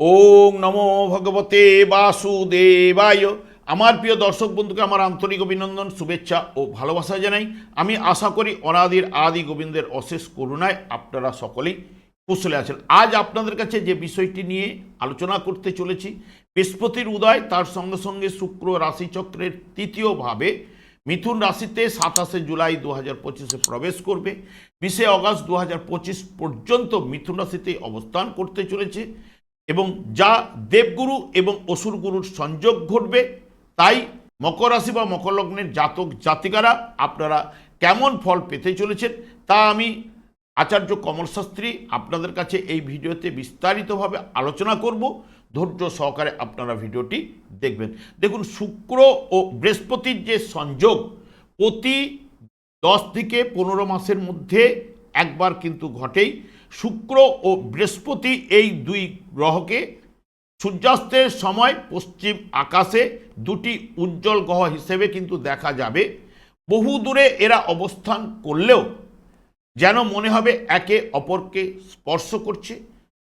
ওং নমো ভগবতে বাসুদেবায়। আমার প্রিয় দর্শক বন্ধুকে আমার আন্তরিক অভিনন্দন, শুভেচ্ছা ও ভালোবাসা জানাই। আমি আশা করি অনাদির আদি গোবিন্দের অশেষ করুণায় আপনারা সকলেই কুশলে আছেন। আজ আপনাদের কাছে যে বিষয়টি নিয়ে আলোচনা করতে চলেছি, বৃহস্পতির উদয়, তার সঙ্গে সঙ্গে শুক্র রাশিচক্রের তৃতীয় ভাবে মিথুন রাশিতে সাতাশে জুলাই দু হাজার পঁচিশে প্রবেশ করবে। বিশে অগস্ট দু হাজার পঁচিশ পর্যন্ত মিথুন রাশিতে অবস্থান করতে চলেছে। এবং যা দেবগুরু এবং অসুরগুরুর সংযোগ ঘটবে, তাই মকর রাশি বা মকর লগ্নের জাতক জাতিকারা আপনারা কেমন ফল পেতে চলেছেন তা আমি আচার্য কমল শাস্ত্রী আপনাদের কাছে এই ভিডিওতে বিস্তারিতভাবে আলোচনা করব। ধৈর্য সহকারে আপনারা ভিডিওটি দেখবেন। দেখুন, শুক্র ও বৃহস্পতির যে সংযোগ, প্রতি দশ থেকে পনেরো মাসের মধ্যে একবার কিন্তু ঘটেই শুক্র ও বৃহস্পতি এই দুই গ্রহকে সূর্যাস্তের সময় পশ্চিম আকাশে দুটি উজ্জ্বল গ্রহ হিসেবে কিন্তু দেখা যাবে। বহু দূরে এরা অবস্থান করলেও যেন মনে হবে একে অপরকে স্পর্শ করছে।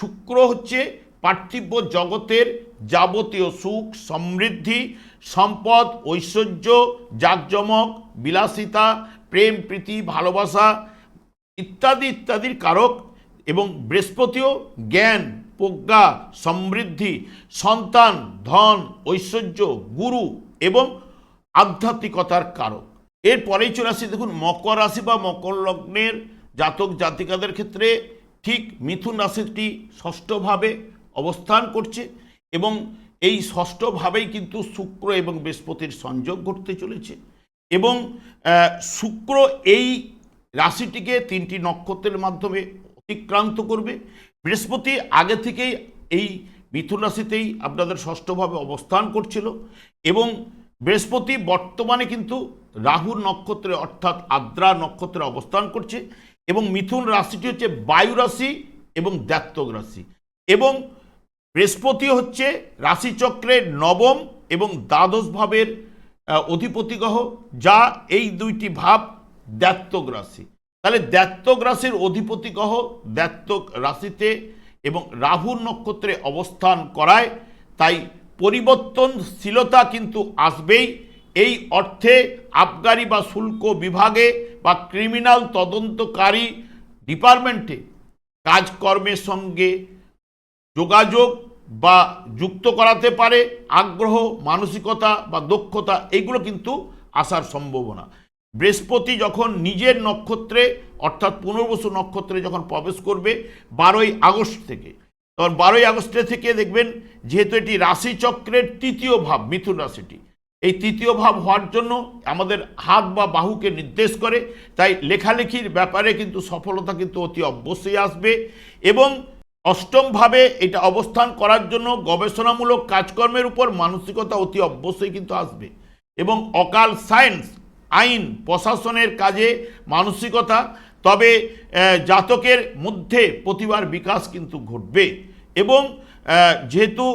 শুক্র হচ্ছে পার্থিব জগতের যাবতীয় সুখ, সমৃদ্ধি, সম্পদ, ঐশ্বর্য, জাকজমক, বিলাসিতা, প্রেম, প্রীতি, ভালোবাসা ইত্যাদি ইত্যাদির কারক এবং বৃহস্পতিও জ্ঞান, প্রজ্ঞা, সমৃদ্ধি, সন্তান, ধন, ঐশ্বর্য, গুরু এবং আধ্যাত্মিকতার কারক। এরপরেই চলে আসি দেখুন মকর রাশি বা মকর লগ্নের জাতক জাতিকাদের ক্ষেত্রে ঠিক মিথুন রাশিটি ষষ্ঠভাবে অবস্থান করছে এবং এই ষষ্ঠভাবেই কিন্তু শুক্র এবং বৃহস্পতির সংযোগ ঘটতে চলেছে এবং শুক্র এই রাশিটিকে তিনটি নক্ষত্রের মাধ্যমে অতিক্রান্ত করবে। বৃহস্পতি আগে থেকেই এই মিথুন রাশিতেই আপনাদের ষষ্ঠভাবে অবস্থান করছিল এবং বৃহস্পতি বর্তমানে কিন্তু রাহুর নক্ষত্রে অর্থাৎ আদ্রা নক্ষত্রে অবস্থান করছে এবং মিথুন রাশিটি হচ্ছে বায়ু রাশি এবং দ্যাত্তক রাশি এবং বৃহস্পতি হচ্ছে রাশিচক্রের নবম এবং দ্বাদশ ভাবের আহ, অধিপতি গ্রহ যা এই দুইটি ভাব দ্যাত্তক রাশি। তাহলে দ্যাত্তক রাশির অধিপতি গ্রহ দ্যাত্তক রাশিতে এবং রাহুর নক্ষত্রে অবস্থান করায়, তাই পরিবর্তনশীলতা কিন্তু আসবেই। এই অর্থে আবগারি বা শুল্ক বিভাগে বা ক্রিমিনাল তদন্তকারী ডিপার্টমেন্টে কাজকর্মের সঙ্গে যোগাযোগ বা যুক্ত করাতে পারে। আগ্রহ, মানসিকতা বা দক্ষতা এগুলো কিন্তু আসার সম্ভাবনা। বৃহস্পতি যখন নিজের নক্ষত্রে, অর্থাৎ পুনর্বসু নক্ষত্রে যখন প্রবেশ করবে, বারোই আগস্ট থেকে। তখন বারোই আগস্টে থেকে দেখবেন, যেহেতু এটি রাশিচক্রের তৃতীয় ভাব, মিথুন রাশিটি। এই তৃতীয় ভাব হওয়ার জন্য আমাদের হাত বা বাহুকে নির্দেশ করে। তাই লেখালেখির ব্যাপারে কিন্তু সফলতা কিন্তু অতি অবশ্যই আসবে এবং অষ্টমভাবে এটা অবস্থান করার জন্য গবেষণামূলক কাজকর্মের উপর মানসিকতা অতি অবশ্যই কিন্তু আসবে এবং অকাল সায়েন্স আইন, প্রশাসনের কাজে মানসিকতা, তবে জাতকের মধ্যে প্রতিভার বিকাশ কিন্তু ঘটবে। এবং যেহেতু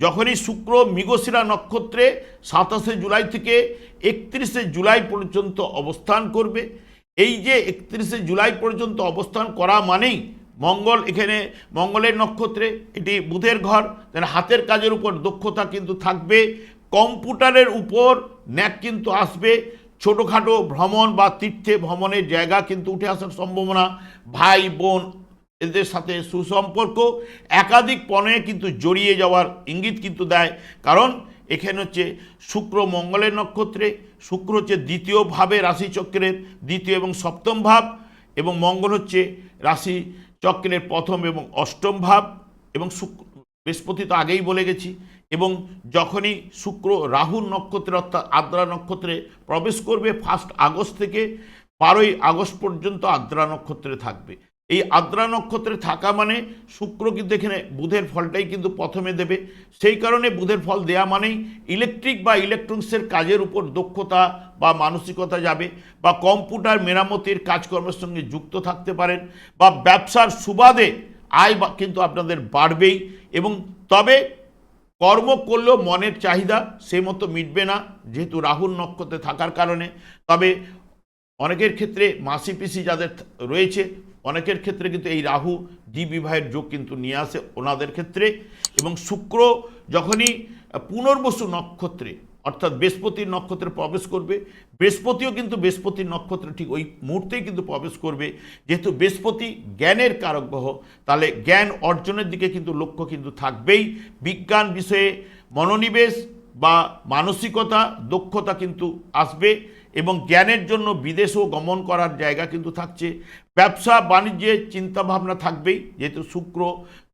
যখনই শুক্র মৃগশিরা নক্ষত্রে সাতাশে জুলাই থেকে একত্রিশে জুলাই পর্যন্ত অবস্থান করবে, এই যে একত্রিশে জুলাই পর্যন্ত অবস্থান করা মানেই মঙ্গল এখানে, মঙ্গলের নক্ষত্রে এটি বুধের ঘর তাহলে হাতের কাজের উপর দক্ষতা কিন্তু থাকবে, কম্পিউটারের উপর ন্যাক কিন্তু আসবে ছোটোখাটো ভ্রমণ বা তীর্থে ভ্রমণের জায়গা কিন্তু উঠে আসার সম্ভাবনা ভাই, বোন এদের সাথে সুসম্পর্ক। একাধিক পণে কিন্তু জড়িয়ে যাওয়ার ইঙ্গিত কিন্তু দেয়। কারণ এখানে হচ্ছে শুক্র মঙ্গলের নক্ষত্রে, শুক্র হচ্ছে দ্বিতীয় ভাবে রাশিচক্রের দ্বিতীয় এবং সপ্তম ভাব এবং মঙ্গল হচ্ছে রাশি চক্রের প্রথম এবং অষ্টম ভাব এবং শুক্র, বৃহস্পতি তো আগেই বলে গেছি। এবং যখনই শুক্র রাহুর নক্ষত্রে অর্থাৎ আদ্রা নক্ষত্রে প্রবেশ করবে ফার্স্ট আগস্ট থেকে বারোই আগস্ট পর্যন্ত আদ্রা নক্ষত্রে থাকবে। এই আদ্রা নক্ষত্রে থাকা মানে শুক্র কিন্তু এখানে বুধের ফলটাই কিন্তু প্রথমে দেবে। সেই কারণে বুধের ফল দেয়া মানেই ইলেকট্রিক বা ইলেকট্রনিক্সের কাজের উপর দক্ষতা বা মানসিকতা যাবে বা কম্পিউটার মেরামতির কাজকর্মের সঙ্গে যুক্ত থাকতে পারেন বা ব্যবসার সুবাদে আয় কিন্তু আপনাদের বাড়বেই এবং তবে কর্ম করলেও মনের চাহিদা সে মতো মিটবে না, যেহেতু রাহুল নক্ষত্রে থাকার কারণে। তবে অনেকের ক্ষেত্রে মাসি পিসি যাদের রয়েছে, অনেকের ক্ষেত্রে কিন্তু এই রাহু দ্বিবিবাহের যোগ কিন্তু নিয়ে আসে ওনাদের ক্ষেত্রে। এবং শুক্র যখনই পুনর্বসু নক্ষত্রে অর্থাৎ বৃহস্পতির নক্ষত্রে প্রবেশ করবে। বৃহস্পতিও কিন্তু বৃহস্পতির নক্ষত্রে ঠিক ওই মুহূর্তেই কিন্তু প্রবেশ করবে। যেহেতু বৃহস্পতি জ্ঞানের কারক গ্রহ, তাহলে জ্ঞান অর্জনের দিকে কিন্তু লক্ষ্য কিন্তু থাকবেই। বিজ্ঞান বিষয়ে মনোনিবেশ বা মানসিকতা, দক্ষতা কিন্তু আসবে এবং জ্ঞানের জন্য বিদেশেও গমন করার জায়গা কিন্তু থাকছে। ব্যবসা, বাণিজ্যে চিন্তাভাবনা থাকবেই। যেহেতু শুক্র,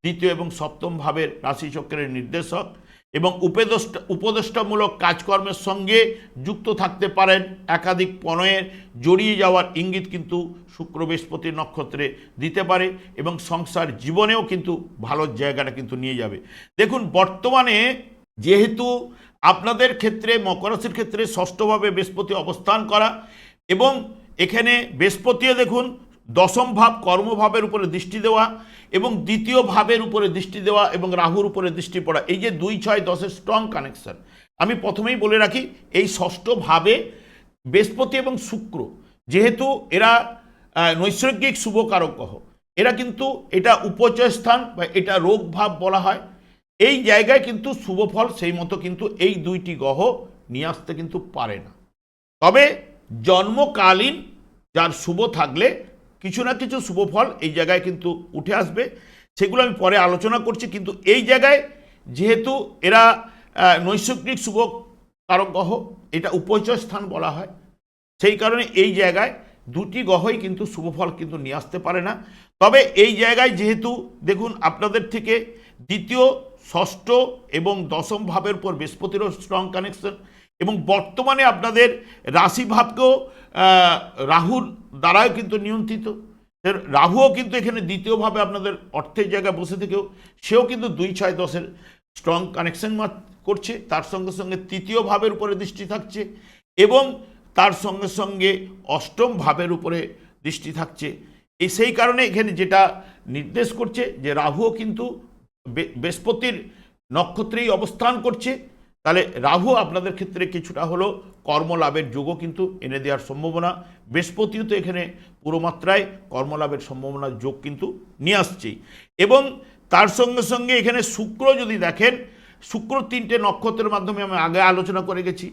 দ্বিতীয় এবং সপ্তম ভাবের রাশিচক্রের নির্দেশক। এবং উপদেষ্টা, উপদেষ্টামূলক কাজকর্মের সঙ্গে যুক্ত থাকতে পারেন। একাধিক পণয়ের জড়িয়ে যাওয়ার ইঙ্গিত কিন্তু শুক্র বৃহস্পতি নক্ষত্রে দিতে পারে এবং সংসার জীবনেও কিন্তু ভালো জায়গাটা কিন্তু নিয়ে যাবে। দেখুন, বর্তমানে যেহেতু আপনাদের ক্ষেত্রে, মকর রাশির ক্ষেত্রে ষষ্ঠভাবে বৃহস্পতি অবস্থান করা এবং এখানে বৃহস্পতিও দেখুন দশম ভাব কর্মভাবের উপরে দৃষ্টি দেওয়া এবং দ্বিতীয় ভাবের উপরে দৃষ্টি দেওয়া এবং রাহুর উপরে দৃষ্টি পড়া, এই যে দুই ছয় দশের স্ট্রং কানেকশন আমি প্রথমেই বলে রাখি, এই ষষ্ঠ ভাবে বৃহস্পতি এবং শুক্র, যেহেতু এরা নৈসর্গিক শুভকারক গ্রহ এরা কিন্তু এটা উপচয় স্থান বা এটা রোগ ভাব বলা হয়। এই জায়গায় কিন্তু শুভ ফল সেই মতো কিন্তু এই দুইটি গ্রহ নিয়ে আসতে কিন্তু পারে না। তবে জন্মকালীন যার শুভ থাকলে কিছু না কিছু শুভ ফল এই জায়গায় কিন্তু উঠে আসবে। সেগুলো আমি পরে আলোচনা করছি, কিন্তু এই জায়গায় যেহেতু এরা নৈসর্গিক শুভ কারক গ্রহ, এটা উপচয় স্থান বলা হয়। সেই কারণে এই জায়গায় দুটি গ্রহই কিন্তু শুভ ফল কিন্তু নিয়ে আসতে পারে না। তবে এই জায়গায় যেহেতু, দেখুন, আপনাদের থেকে দ্বিতীয়, ষষ্ঠ এবং দশম ভাবের উপর বৃহস্পতিরও স্ট্রং কানেকশন এবং বর্তমানে আপনাদের রাশিভাবকেও রাহুর দ্বারাও কিন্তু নিয়ন্ত্রিত। রাহুও কিন্তু এখানে দ্বিতীয়ভাবে আপনাদের অর্থের জায়গায় বসে থেকেও, সেও কিন্তু দুই ছয় দশের স্ট্রং কানেকশন করছে। তার সঙ্গে সঙ্গে তৃতীয় ভাবের উপরে দৃষ্টি থাকছে এবং তার সঙ্গে সঙ্গে অষ্টম ভাবের উপরে দৃষ্টি থাকছে। এই সেই কারণে এখানে যেটা নির্দেশ করছে যে রাহুও কিন্তু বৃহস্পতির নক্ষত্রেই অবস্থান করছে। তাহলে রাহু আপনাদের ক্ষেত্রে কিছুটা হলো কর্মলাভের যোগও কিন্তু এনে দেওয়ার সম্ভাবনা। বৃহস্পতিও তো এখানে পুরো মাত্রায় কর্মলাভের সম্ভাবনার যোগ কিন্তু নিয়ে আসছেই। এবং তার সঙ্গে সঙ্গে এখানে শুক্র যদি দেখেন, শুক্র তিনটে নক্ষত্রের মাধ্যমে আমি আগে আলোচনা করে গেছি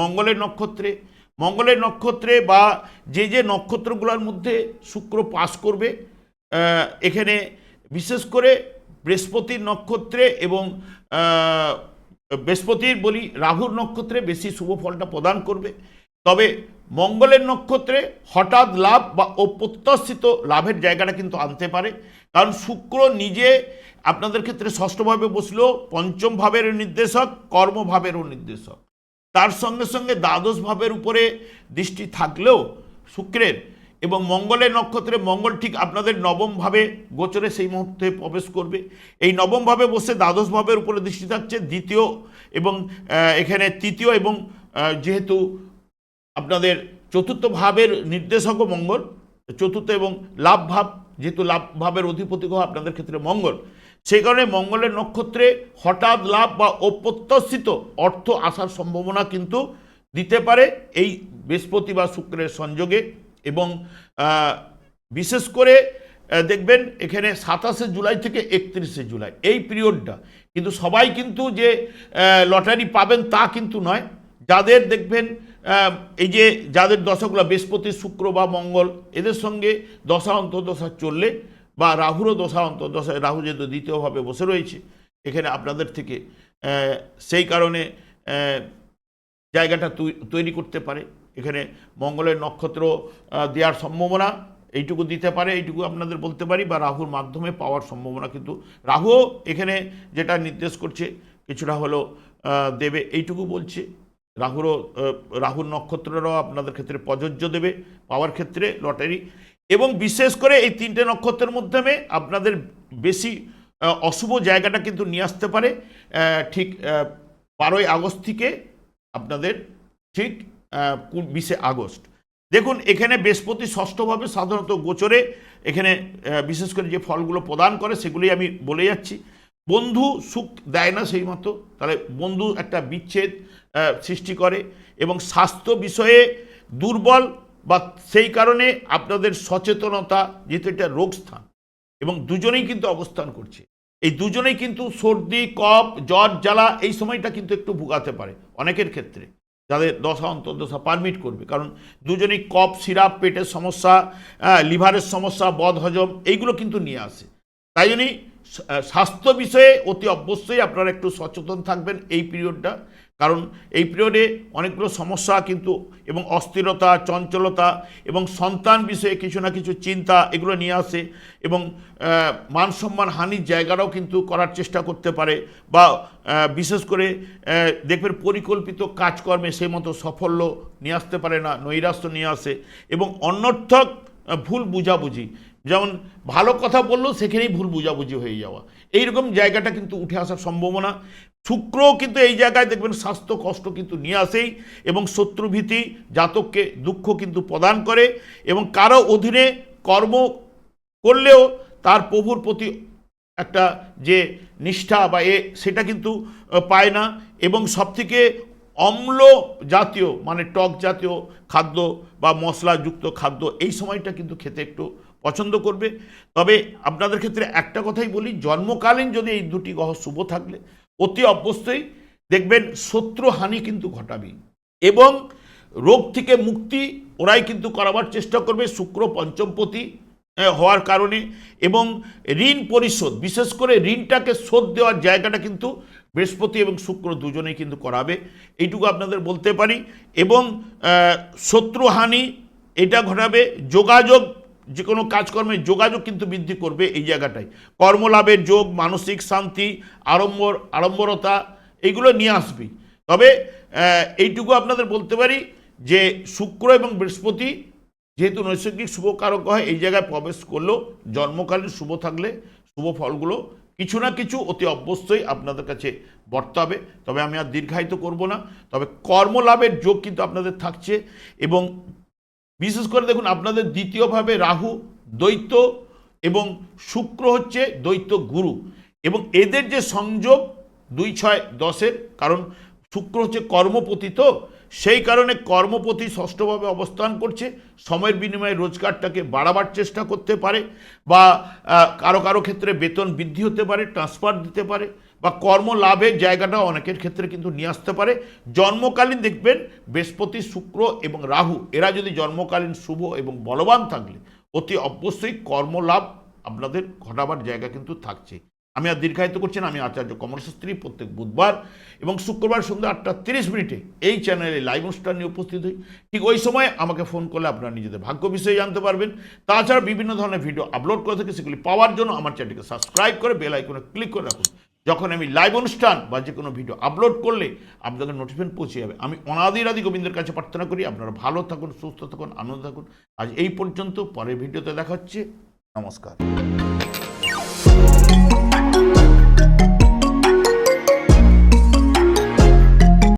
মঙ্গলের নক্ষত্রে। মঙ্গলের নক্ষত্রে বা যে যে নক্ষত্রগুলোর মধ্যে শুক্র পাস করবে এখানে বিশেষ করে বৃহস্পতির নক্ষত্রে এবং বৃহস্পতির বলি রাহুর নক্ষত্রে বেশি শুভ ফলটা প্রদান করবে। তবে মঙ্গলের নক্ষত্রে হঠাৎ লাভ বা অপ্রত্যাশিত লাভের জায়গাটা কিন্তু আনতে পারে। কারণ শুক্র নিজে আপনাদের ক্ষেত্রে ষষ্ঠভাবে বসলেও পঞ্চম ভাবের নির্দেশক কর্মভাবেরও নির্দেশক। তার সঙ্গে সঙ্গে দ্বাদশ ভাবের উপরে দৃষ্টি থাকলেও শুক্রের এবং মঙ্গলের নক্ষত্রে মঙ্গল ঠিক আপনাদের নবমভাবে গোচরে সেই মুহূর্তে প্রবেশ করবে। এই নবমভাবে বসে দ্বাদশ ভাবের উপরে দৃষ্টি থাকছে, দ্বিতীয় এবং এখানে তৃতীয় এবং যেহেতু আপনাদের চতুর্থ ভাবের নির্দেশকও মঙ্গল, চতুর্থ এবং লাভ ভাব, যেহেতু লাভ ভাবের অধিপতি আপনাদের ক্ষেত্রে মঙ্গল, সেই কারণে মঙ্গলের নক্ষত্রে হঠাৎ লাভ বা অপ্রত্যাশিত অর্থ আসার সম্ভাবনা কিন্তু দিতে পারে। এই বৃহস্পতি বা শুক্রের সংযোগে এবং বিশেষ করে দেখবেন এখানে সাতাশে জুলাই থেকে একত্রিশে জুলাই, এই পিরিয়ডটা কিন্তু সবাই কিন্তু যে লটারি পাবেন তা কিন্তু নয়। যাদের দেখবেন এই যে যাদের দশাগুলো বৃহস্পতি, শুক্র বা মঙ্গল, এদের সঙ্গে দশা অন্তর্দশা চললে বা রাহুরও দশা অন্তর্দশায়, রাহু যেহেতু দ্বিতীয়ভাবে বসে রয়েছে, এখানে আপনাদের থেকে সেই কারণে জায়গাটা তৈরি করতে পারে। এখানে মঙ্গলের নক্ষত্র দেওয়ার সম্ভাবনা এইটুকু দিতে পারে, এইটুকু আপনাদের বলতে পারি, বা রাহুর মাধ্যমে পাওয়ার সম্ভাবনা কিন্তু। রাহুও এখানে যেটা নির্দেশ করছে, কিছুটা হলো দেবে এইটুকু বলছে। রাহুরও রাহুর নক্ষত্ররাও আপনাদের ক্ষেত্রে প্রযোজ্য দেবে পাওয়ার ক্ষেত্রে লটারি। এবং বিশেষ করে এই তিনটে নক্ষত্রের মাধ্যমে আপনাদের বেশি অশুভ জায়গাটা কিন্তু নিয়ে আসতে পারে। ঠিক বারোই আগস্ট থেকে আপনাদের ঠিক বিশে আগস্ট। দেখুন, এখানে বৃহস্পতি ষষ্ঠভাবে সাধারণত গোচরে এখানে বিশেষ করে যে ফলগুলো প্রদান করে সেগুলি আমি বলে যাচ্ছি। বন্ধু সুখ দেয় না সেই মতো তাহলে বন্ধু একটা বিচ্ছেদ সৃষ্টি করে এবং স্বাস্থ্য বিষয়ে দুর্বল বা সেই কারণে আপনাদের সচেতনতা যেহেতু এটা রোগ স্থান এবং দুজনেই কিন্তু অবস্থান করছে। এই দুজনেই কিন্তু সর্দি, কফ, জ্বর, জ্বালা এই সময়টা কিন্তু একটু ভুগাতে পারে অনেকের ক্ষেত্রে। যাদের দশা অন্তর্দশা পারমিট করবে। কারণ দুজনেই কফ সিরাপ পেটের সমস্যা আহ, লিভারের সমস্যা বদ হজম এইগুলো কিন্তু নিয়ে আসে। তাই জন্যই স্বাস্থ্য বিষয়ে অতি অবশ্যই আপনারা একটু সচেতন থাকবেন এই পিরিয়ডটা কারণ এই পিরিয়ডে অনেকগুলো সমস্যা কিন্তু এবং অস্থিরতা, চঞ্চলতা এবং সন্তান বিষয়ে কিছু না কিছু চিন্তা এগুলো নিয়ে আসে এবং মান সম্মান হানির জায়গাটাও কিন্তু করার চেষ্টা করতে পারে বা বিশেষ করে দেখবেন পরিকল্পিত কাজকর্মে সেই মতো সাফল্য নিয়ে আসতে পারে না, নৈরাশ্য নিয়ে আসে এবং অনর্থক ভুল বুঝাবুঝি। যেমন ভালো কথা বললেও সেখানেই ভুল বুঝাবুঝি হয়ে যাওয়া। এইরকম জায়গাটা কিন্তু উঠে আসার সম্ভাবনা। শুক্র কিন্তু এই জায়গায় দেখবেন স্বাস্থ্য কষ্ট কিন্তু নিয়ে আসেই এবং শত্রুভীতি, জাতককে দুঃখ কিন্তু প্রদান করে এবং কারও অধীনে কর্ম করলেও তার প্রভুর প্রতি একটা যে নিষ্ঠা বা এ, সেটা কিন্তু পায় না এবং সবথেকে অম্ল জাতীয় মানে টক জাতীয় খাদ্য বা মশলাযুক্ত খাদ্য এই সময়টা কিন্তু খেতে একটু পছন্দ করবে। তবে আপনাদের ক্ষেত্রে একটা কথাই বলি, জন্মকালীন যদি এই দুটি গ্রহ শুভ থাকলে অতি অবশ্যই দেখবেন শত্রু হানি কিন্তু ঘটাবেই এবং রোগ থেকে মুক্তি ওরাই কিন্তু করাবার চেষ্টা করবে শুক্র পঞ্চমপতি আহ, হওয়ার কারণে। এবং ঋণ পরিশোধ বিশেষ করে ঋণটাকে শোধ দেওয়ার জায়গাটা কিন্তু বৃহস্পতি এবং শুক্র দুজনেই কিন্তু করাবে। এইটুকু আপনাদের বলতে পারি। এবং শত্রুহানি এটা ঘটাবে। যোগাযোগ যে কোনো কাজকর্মে যোগাযোগ কিন্তু বৃদ্ধি করবে এই জায়গাটায়। কর্মলাভের যোগ, মানসিক শান্তি, আড়ম্বর, আড়ম্বরতা এইগুলো নিয়ে আসবে। তবে এইটুকু আপনাদের বলতে পারি যে শুক্র এবং বৃহস্পতি যেহেতু নৈসর্গিক শুভ কারক হয় এই জায়গায় প্রবেশ করলেও জন্মকালীন শুভ থাকলে শুভ ফলগুলো কিছু না কিছু অতি অবশ্যই আপনাদের কাছে বর্তাবে তবে আমি আর দীর্ঘায়িত করব না। তবে কর্মলাভের যোগ কিন্তু আপনাদের থাকছে এবং বিশেষ করে দেখুন আপনাদের দ্বিতীয়ভাবে রাহু, দ্বৈত এবং শুক্র হচ্ছে দ্বৈত গুরু এবং এদের যে সংযোগ দুই ছয় দশের, কারণ শুক্র হচ্ছে কর্মপতি তো সেই কারণে কর্মপতি ষষ্ঠভাবে অবস্থান করছে। সময়ের বিনিময়ে রোজগারটাকে বাড়াবার চেষ্টা করতে পারে বা কারও কারও ক্ষেত্রে বেতন বৃদ্ধি হতে পারে ট্রান্সফার দিতে পারে বা কর্ম লাভের জায়গাটা অনেকের ক্ষেত্রে কিন্তু নিয়ে আসতে পারে। জন্মকালীন দেখবেন বৃহস্পতি, শুক্র এবং রাহু, এরা যদি জন্মকালীন শুভ এবং বলবান থাকলে অতি অবশ্যই কর্মলাভ আপনাদের ঘটাবার জায়গা কিন্তু থাকছে। আমি আর দীর্ঘায়িত করছি না, আমি আচার্য কমলশাস্ত্রী প্রত্যেক বুধবার এবং শুক্রবার সন্ধ্যা আটটা তিরিশ মিনিটে এই চ্যানেলে লাইভ অনুষ্ঠান নিয়ে উপস্থিত হই। ঠিক ওই সময় আমাকে ফোন করলে আপনারা নিজেদের ভাগ্য বিষয়ে জানতে পারবেন। তাছাড়া বিভিন্ন ধরনের ভিডিও আপলোড করে থাকি, সেগুলি পাওয়ার জন্য আমার চ্যানেলকে সাবস্ক্রাইব করে বেল আইকনে ক্লিক করে রাখুন। যখন আমি লাইভ অনুষ্ঠান বা যে কোনো ভিডিও আপলোড করলে আপনাদের নোটিফিকেশন পৌঁছে যাবে। আমি অনাদির আদি গোবিন্দের কাছে প্রার্থনা করি, আপনারা ভালো থাকুন, সুস্থ থাকুন, আনন্দ থাকুন। আজ এই পর্যন্ত, পরের ভিডিওতে দেখা হচ্ছে। নমস্কার।